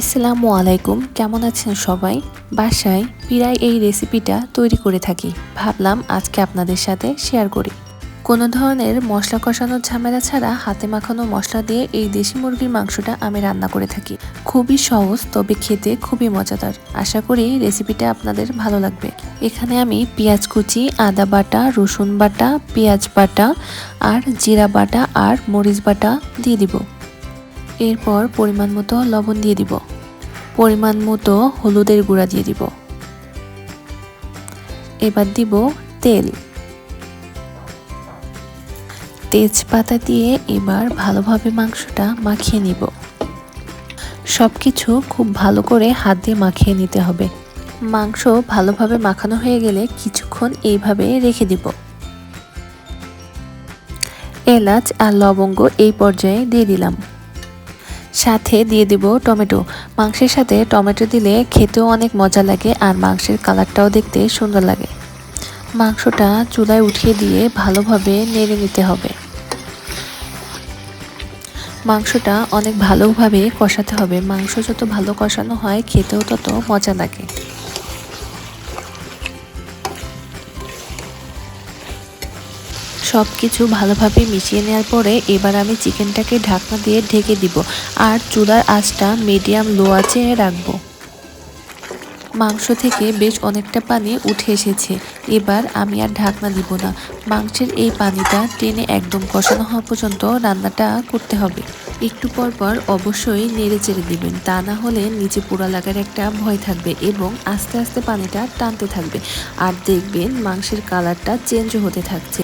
আসসালামু আলাইকুম। কেমন আছেন সবাই? বাসায় প্রায় এই রেসিপিটা তৈরি করে থাকি। ভাবলাম আজকে আপনাদের সাথে শেয়ার করি। কোনো ধরনের মশলা কষানোর ঝামেলা ছাড়া হাতে মাখানো মশলা দিয়ে এই দেশি মুরগির মাংসটা আমি রান্না করে থাকি। খুবই সহজ, তবে খেতে খুবই মজাদার। আশা করি রেসিপিটা আপনাদের ভালো লাগবে। এখানে আমি পেঁয়াজ কুচি, আদা বাটা, রসুন বাটা, পেঁয়াজ বাটা আর জিরা বাটা আর মরিচ বাটা দিয়ে দিব। এরপর পরিমাণ মতো লবণ দিয়ে দিব। পরিমাণ মতো হলুদের গুঁড়া দিয়ে দিব। এবার দিব তেল। তেজপাতা দিয়ে এবার ভালোভাবে মাংসটা মাখিয়ে নিব। সব কিছু খুব ভালো করে হাত দিয়ে মাখিয়ে নিতে হবে। মাংস ভালোভাবে মাখানো হয়ে গেলে কিছুক্ষণ এইভাবে রেখে দিব। এলাচ আর লবঙ্গ এই পর্যায়ে দিয়ে দিলাম। সাথে দিয়ে দিব টমেটো। মাংসের সাথে টমেটো দিলে খেতেও অনেক মজা লাগে আর মাংসের কালারটাও দেখতে সুন্দর লাগে। মাংসটা চুলায় উঠিয়ে দিয়ে ভালোভাবে নেড়ে নিতে হবে। মাংসটা অনেক ভালোভাবে কষাতে হবে। মাংস যত ভালো কষানো হয়, খেতেও তত মজা লাগে। সব কিছু ভালোভাবে মিশিয়ে নেওয়ার পরে এবার আমি চিকেনটাকে ঢাকনা দিয়ে ঢেকে দিব। আর চুলার আঁচটা মিডিয়াম লো আঁচে রাখব। মাংস থেকে বেশ অনেকটা পানি উঠে এসেছে। এবার আমি আর ঢাকনা দিব না। মাংসের এই পানিটা টেনে একদম কষানো হওয়া পর্যন্ত রান্নাটা করতে হবে। একটু পর পর অবশ্যই নেড়ে চেড়ে দিবেন। তা না হলে নিচে পোড়া লাগার একটা ভয় থাকবে এবং আস্তে আস্তে পানিটা টানতে থাকবে। আর দেখবেন মাংসের কালারটা চেঞ্জ হতে থাকছে।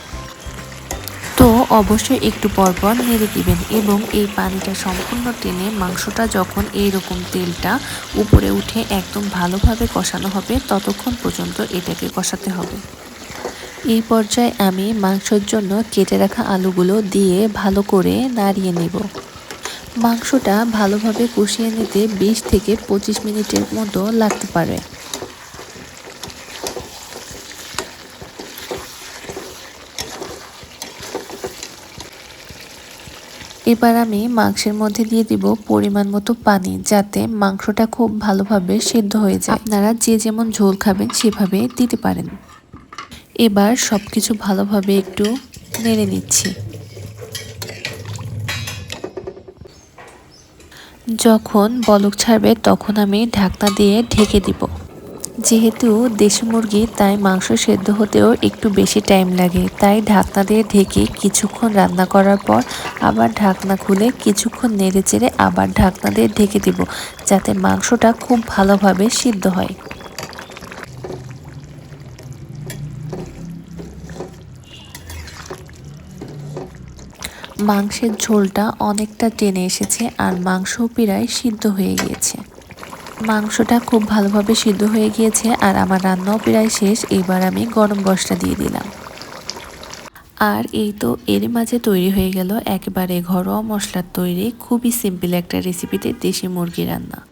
অবশ্যই একটু পরপর নেড়ে দিবেন এবং এই পানিটা সম্পূর্ণ টেনে মাংসটা যখন এই রকম তেলটা উপরে উঠে একদম ভালোভাবে কষানো হবে, ততক্ষণ পর্যন্ত এটাকে কষাতে হবে। এই পর্যায়ে আমি মাংসের জন্য কেটে রাখা আলুগুলো দিয়ে ভালো করে নাড়িয়ে নেব। মাংসটা ভালোভাবে কষিয়ে নিতে বিশ থেকে পঁচিশ মিনিটের মতো লাগতে পারে। এবার আমি মাংসের মধ্যে দিয়ে দিব পরিমাণ মতো পানি, যাতে মাংসটা খুব ভালোভাবে সেদ্ধ হয়ে যায়। আপনারা যে যেমন ঝোল খাবেন সেভাবে দিতে পারেন। এবার সব কিছু ভালোভাবে একটু নেড়ে নিচ্ছি। যখন বলক ছাড়বে, তখন আমি ঢাকনা দিয়ে ঢেকে দিব। যেহেতু দেশি মুরগি, তাই মাংস সেদ্ধ হতেও একটু বেশি টাইম লাগে। তাই ঢাকনা দিয়ে ঢেকে কিছুক্ষণ রান্না করার পর আবার ঢাকনা খুলে কিছুক্ষণ নেড়ে চেড়ে আবার ঢাকনা দিয়ে ঢেকে দিব, যাতে মাংসটা খুব ভালোভাবে সিদ্ধ হয়। মাংসের ঝোলটা অনেকটা টেনে এসেছে আর মাংস প্রায় সিদ্ধ হয়ে গিয়েছে। মাংসটা খুব ভালোভাবে সিদ্ধ হয়ে গিয়েছে আর আমার রান্নাও প্রায় শেষ, এবার আমি গরম মশলা দিয়ে দিলাম। আর এই তো এর মাঝে তৈরি হয়ে গেল একবারে ঘরোয়া মশলার তৈরি, খুবই সিম্পল একটা রেসিপিতে দেশি মুরগি রান্না।